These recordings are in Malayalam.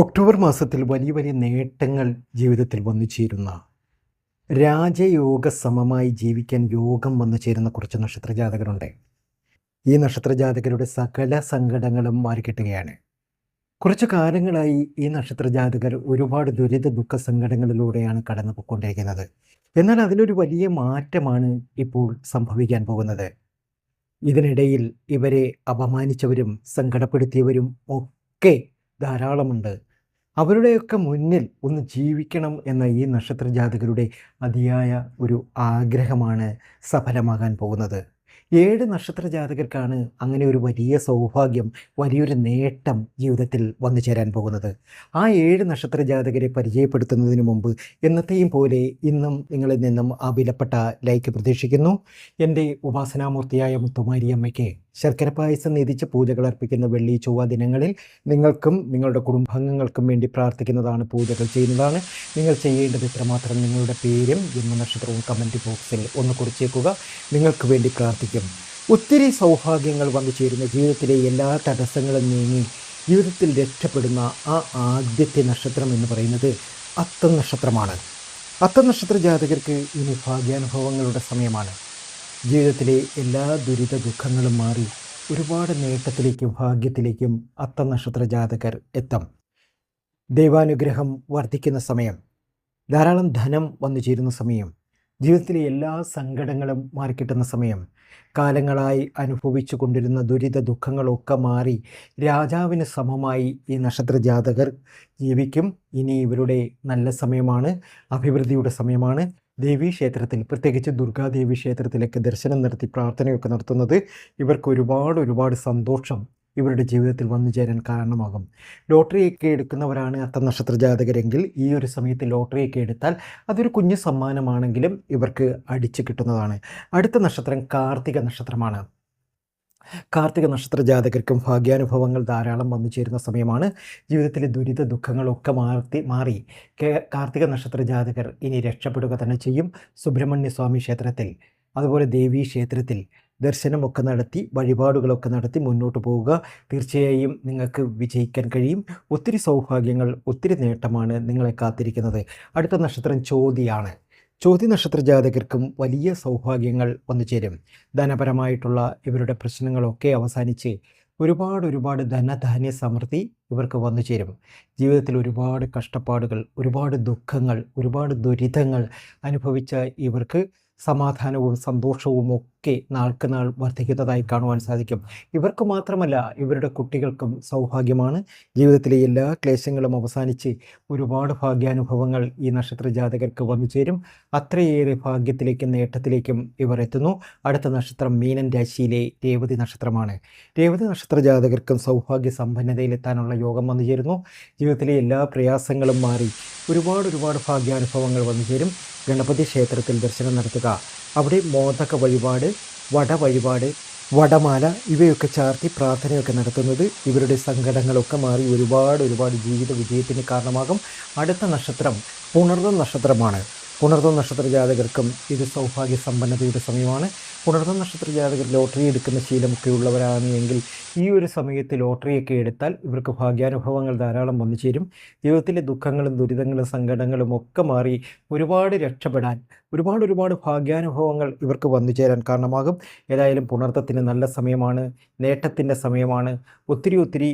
ഒക്ടോബർ മാസത്തിൽ വലിയ വലിയ നേട്ടങ്ങൾ ജീവിതത്തിൽ വന്നു ചേരുന്ന രാജയോഗ സമമായി ജീവിക്കാൻ യോഗം വന്നു ചേരുന്ന കുറച്ച് നക്ഷത്രജാതകരുണ്ട്. ഈ നക്ഷത്രജാതകരുടെ സകല സങ്കടങ്ങളും മാറിക്കിട്ടുകയാണ്. കുറച്ച് കാലങ്ങളായി ഈ നക്ഷത്രജാതകർ ഒരുപാട് ദുരിത ദുഃഖ സങ്കടങ്ങളിലൂടെയാണ് കടന്നു പോയിക്കൊണ്ടിരിക്കുന്നത് എന്നാൽ അതിലൊരു വലിയ മാറ്റമാണ് ഇപ്പോൾ സംഭവിക്കാൻ പോകുന്നത്. ഇതിനിടയിൽ ഇവരെ അപമാനിച്ചവരും സങ്കടപ്പെടുത്തിയവരും ഒക്കെ ധാരാളമുണ്ട്. അവരുടെയൊക്കെ മുന്നിൽ ഒന്ന് ജീവിക്കണം എന്ന ഈ നക്ഷത്ര ജാതകരുടെ അതിയായ ഒരു ആഗ്രഹമാണ് സഫലമാകാൻ പോകുന്നത്. ഏഴ് നക്ഷത്ര ജാതകർക്കാണ് അങ്ങനെ ഒരു വലിയ സൗഭാഗ്യം വലിയൊരു നേട്ടം ജീവിതത്തിൽ വന്നു ചേരാൻ പോകുന്നത്. ആ ഏഴ് നക്ഷത്ര ജാതകരെ പരിചയപ്പെടുത്തുന്നതിന് മുമ്പ് എന്നത്തെയും പോലെ ഇന്നും നിങ്ങളിൽ നിന്നും ആ വിലപ്പെട്ട ലൈക്ക് പ്രതീക്ഷിക്കുന്നു. എന്റെ ഉപാസനാമൂർത്തിയായ മുത്തുമാരി അമ്മയ്ക്ക് ശർക്കര പായസം നിധിച്ച് പൂജകൾ അർപ്പിക്കുന്ന വെള്ളി ചൊവ്വ ദിനങ്ങളിൽ നിങ്ങൾക്കും നിങ്ങളുടെ കുടുംബാംഗങ്ങൾക്കും വേണ്ടി പ്രാർത്ഥിക്കുന്നതാണ് പൂജകൾ ചെയ്യുന്നതാണ്. നിങ്ങൾ ചെയ്യേണ്ടത് ഇത്രമാത്രം നിങ്ങളുടെ പേരും ജന്മനക്ഷത്രവും കമന്റ് ബോക്സിൽ ഒന്ന് കുറിച്ചേക്കുക. നിങ്ങൾക്ക് വേണ്ടി പ്രാർത്ഥിക്കും ഒത്തിരി സൗഭാഗ്യങ്ങൾ വന്നു ചേരുന്ന ജീവിതത്തിലെ എല്ലാ തടസ്സങ്ങളും നീങ്ങി ജീവിതത്തിൽ രക്ഷപ്പെടുന്ന ആ ആദ്യത്തെ നക്ഷത്രം എന്ന് പറയുന്നത് അത്തം നക്ഷത്രമാണ് അത്തം നക്ഷത്ര ജാതകർക്ക് ഇനി ഭാഗ്യാനുഭവങ്ങളുടെ സമയമാണ്. ജീവിതത്തിലെ എല്ലാ ദുരിത ദുഃഖങ്ങളും മാറി ഒരുപാട് നേട്ടത്തിലേക്കും ഭാഗ്യത്തിലേക്കും അത്ത നക്ഷത്ര ജാതകർ എത്തും. ദൈവാനുഗ്രഹം വർദ്ധിക്കുന്ന സമയം ധാരാളം ധനം വന്നു ചേരുന്ന സമയം ജീവിതത്തിലെ എല്ലാ സങ്കടങ്ങളും മാറിക്കിട്ടുന്ന സമയം. കാലങ്ങളായി അനുഭവിച്ചു കൊണ്ടിരുന്ന ദുരിത ദുഃഖങ്ങളൊക്കെ മാറി രാജാവിന് സമമായി ഈ നക്ഷത്ര ജാതകർ ജീവിക്കും. ഇനി ഇവരുടെ നല്ല സമയമാണ് അഭിവൃദ്ധിയുടെ സമയമാണ്. ദേവീ ക്ഷേത്രത്തിൽ പ്രത്യേകിച്ച് ദുർഗാദേവി ക്ഷേത്രത്തിലൊക്കെ ദർശനം നടത്തി പ്രാർത്ഥനയൊക്കെ നടത്തുന്നത് ഇവർക്ക് ഒരുപാട് ഒരുപാട് സന്തോഷം. ഇവരുടെ ജീവിതത്തിൽ വന്നു ചേരാൻ കാരണമാകും. ലോട്ടറിയൊക്കെ എടുക്കുന്നവരാണ് അത്ത നക്ഷത്ര ജാതകരെങ്കിൽ ഈ ഒരു സമയത്ത് ലോട്ടറിയൊക്കെ എടുത്താൽ അതൊരു കുഞ്ഞു സമ്മാനമാണെങ്കിലും ഇവർക്ക് അടിച്ചു കിട്ടുന്നതാണ്. അടുത്ത നക്ഷത്രം കാർത്തിക നക്ഷത്രമാണ്. കാർത്തിക നക്ഷത്ര ജാതകർക്കും ഭാഗ്യാനുഭവങ്ങൾ ധാരാളം വന്നു ചേരുന്ന സമയമാണ്. ജീവിതത്തിലെ ദുരിത ദുഃഖങ്ങളൊക്കെ മാർത്തി മാറി. കാർത്തിക നക്ഷത്ര ജാതകർ ഇനി രക്ഷപ്പെടുക തന്നെ ചെയ്യും സുബ്രഹ്മണ്യ സ്വാമി ക്ഷേത്രത്തിൽ. അതുപോലെ ദേവീ ക്ഷേത്രത്തിൽ. ദർശനമൊക്കെ നടത്തി വഴിപാടുകളൊക്കെ നടത്തി മുന്നോട്ട് പോവുക. തീർച്ചയായും നിങ്ങൾക്ക് വിജയിക്കാൻ കഴിയും. ഒത്തിരി സൗഭാഗ്യങ്ങൾ ഒത്തിരി നേട്ടമാണ് നിങ്ങളെ കാത്തിരിക്കുന്നത്. അടുത്ത നക്ഷത്രം ചോതിയാണ്. ചോതി നക്ഷത്ര ജാതകർക്കും വലിയ സൗഭാഗ്യങ്ങൾ വന്നു ചേരും ധനപരമായിട്ടുള്ള ഇവരുടെ പ്രശ്നങ്ങളൊക്കെ അവസാനിച്ച് ഒരുപാട് ഒരുപാട് ധനധാന്യ സമൃദ്ധി ഇവർക്ക് വന്നു ചേരും ജീവിതത്തിൽ ഒരുപാട് കഷ്ടപ്പാടുകൾ ഒരുപാട് ദുഃഖങ്ങൾ ഒരുപാട് ദുരിതങ്ങൾ അനുഭവിച്ച ഇവർക്ക് സമാധാനവും സന്തോഷവും ഒക്കെ നാൾക്ക് നാൾ വർദ്ധിക്കുന്നതായി കാണുവാൻ സാധിക്കും. ഇവർക്ക് മാത്രമല്ല ഇവരുടെ കുട്ടികൾക്കും സൗഭാഗ്യമാണ്. ജീവിതത്തിലെ എല്ലാ ക്ലേശങ്ങളും അവസാനിച്ച് ഒരുപാട് ഭാഗ്യാനുഭവങ്ങൾ ഈ നക്ഷത്ര ജാതകർക്ക് വന്നു ചേരും. അത്രയേറെ ഭാഗ്യത്തിലേക്കും നേട്ടത്തിലേക്കും ഇവർ എത്തുന്നു. അടുത്ത നക്ഷത്രം മീനൻ രാശിയിലെ രേവതി നക്ഷത്രമാണ്. രേവതി നക്ഷത്ര ജാതകർക്കും സൗഭാഗ്യ സമ്പന്നതയിലെത്താനുള്ള യോഗം വന്നു ചേരുന്നു. ജീവിതത്തിലെ എല്ലാ പ്രയാസങ്ങളും മാറി ഒരുപാട് ഒരുപാട് ഭാഗ്യാനുഭവങ്ങൾ വന്നു ചേരും. ഗണപതി ക്ഷേത്രത്തിൽ ദർശനം നടത്തുക. അവിടെ മോദക വഴിപാട് വട വഴിപാട് വടമാല ഇവയൊക്കെ ചാർത്തി പ്രാർത്ഥനയൊക്കെ നടത്തുന്നത്. ഇവരുടെ സങ്കടങ്ങളൊക്കെ മാറി ഒരുപാട് ഒരുപാട് ജീവിത വിജയത്തിന് കാരണമാകും. അടുത്ത നക്ഷത്രം പുണർന്ന നക്ഷത്രമാണ്. പുണർന്ന നക്ഷത്ര ജാതകർക്കും ഇത് സൗഭാഗ്യ സമ്പന്നതയുടെ സമയമാണ്. പുണർന്ന നക്ഷത്ര ജാതകർ ലോട്ടറി എടുക്കുന്ന ശീലമൊക്കെ ഉള്ളവരാണ് എങ്കിൽ ഈ ഒരു സമയത്ത് ലോട്ടറിയൊക്കെ എടുത്താൽ ഇവർക്ക് ഭാഗ്യാനുഭവങ്ങൾ ധാരാളം വന്നു ചേരും. ജീവിതത്തിലെ ദുഃഖങ്ങളും ദുരിതങ്ങളും സങ്കടങ്ങളും ഒക്കെ മാറി ഒരുപാട് രക്ഷപ്പെടാൻ ഒരുപാട് ഒരുപാട് ഭാഗ്യാനുഭവങ്ങൾ ഇവർക്ക് വന്നു ചേരാൻ കാരണമാകും. ഏതായാലും പുണർത്തത്തിന് നല്ല സമയമാണ് നേട്ടത്തിന്റെ സമയമാണ്. ഒത്തിരി ഒത്തിരി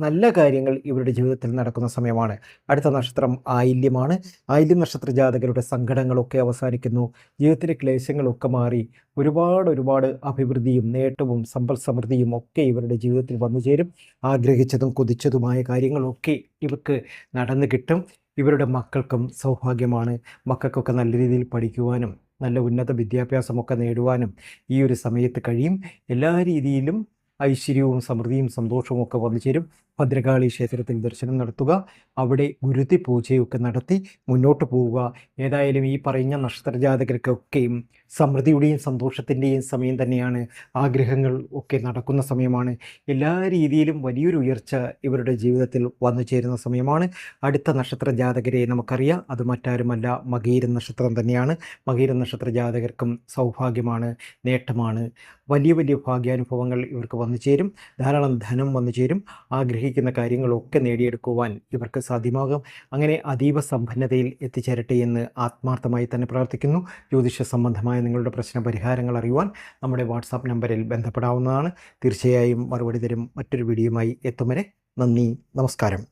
നല്ല കാര്യങ്ങൾ ഇവരുടെ ജീവിതത്തിൽ നടക്കുന്ന സമയമാണ്. അടുത്ത നക്ഷത്രം ആയില്യമാണ്. ആയില്യം നക്ഷത്ര ജാതകരുടെ സങ്കടങ്ങളൊക്കെ അവസാനിക്കുന്നു. ജീവിതത്തിലെ ക്ലേശങ്ങളൊക്കെ മാറി. ഒരുപാട് ഒരുപാട് അഭിവൃദ്ധിയും നേട്ടവും സമ്പൽ സമൃദ്ധിയും ഒക്കെ ഇവരുടെ ജീവിതത്തിൽ വന്നു ചേരും. ആഗ്രഹിച്ചതും കൊതിച്ചതുമായ കാര്യങ്ങളൊക്കെ ഇവർക്ക് നടന്നു കിട്ടും. ഇവരുടെ മക്കൾക്കും സൗഭാഗ്യമാണ്. മക്കൾക്കൊക്കെ നല്ല രീതിയിൽ പഠിക്കുവാനും നല്ല ഉന്നത വിദ്യാഭ്യാസമൊക്കെ നേടുവാനും ഈ ഒരു സമയത്ത് കഴിയും. എല്ലാ രീതിയിലും ഐശ്വര്യവും സമൃദ്ധിയും സന്തോഷവും ഒക്കെ വന്നു ചേരും. ഭദ്രകാളി ക്ഷേത്രത്തിൽ ദർശനം നടത്തുക. അവിടെ ഗുരുതി പൂജയൊക്കെ നടത്തി മുന്നോട്ട് പോവുക. ഏതായാലും ഈ പറഞ്ഞ നക്ഷത്രജാതകർക്കൊക്കെയും സമൃദ്ധിയുടെയും സന്തോഷത്തിന്റെയും സമയം തന്നെയാണ്. ആഗ്രഹങ്ങൾ ഒക്കെ നടക്കുന്ന സമയമാണ്. എല്ലാ രീതിയിലും വലിയൊരു ഉയർച്ച ഇവരുടെ ജീവിതത്തിൽ വന്നു ചേരുന്ന സമയമാണ്. അടുത്ത നക്ഷത്ര ജാതകരെ നമുക്കറിയാം. അത് മറ്റാരുമല്ല. മകീര നക്ഷത്രം തന്നെയാണ്. മകീര നക്ഷത്ര ജാതകർക്കും സൗഭാഗ്യമാണ്. നേട്ടമാണ്. വലിയ വലിയ ഭാഗ്യാനുഭവങ്ങൾ ഇവർക്ക് വന്നു ചേരും. ധാരാളം ധനം വന്നു ചേരും. ആഗ്രഹി ആഗ്രഹിക്കുന്ന കാര്യങ്ങളൊക്കെ നേടിയെടുക്കുവാൻ ഇവർക്ക് സാധ്യമാകും. അങ്ങനെ അതീവ സമ്പന്നതയിൽ എത്തിച്ചേരട്ടെ എന്ന് ആത്മാർത്ഥമായി തന്നെ പ്രാർത്ഥിക്കുന്നു. ജ്യോതിഷ സംബന്ധമായ നിങ്ങളുടെ പ്രശ്ന പരിഹാരങ്ങൾ അറിയുവാൻ നമ്മുടെ വാട്സാപ്പ് നമ്പറിൽ ബന്ധപ്പെടാവുന്നതാണ്. തീർച്ചയായും മറുപടി തരും മറ്റൊരു വീഡിയോയുമായി എത്തും വരെ. നന്ദി. നമസ്കാരം.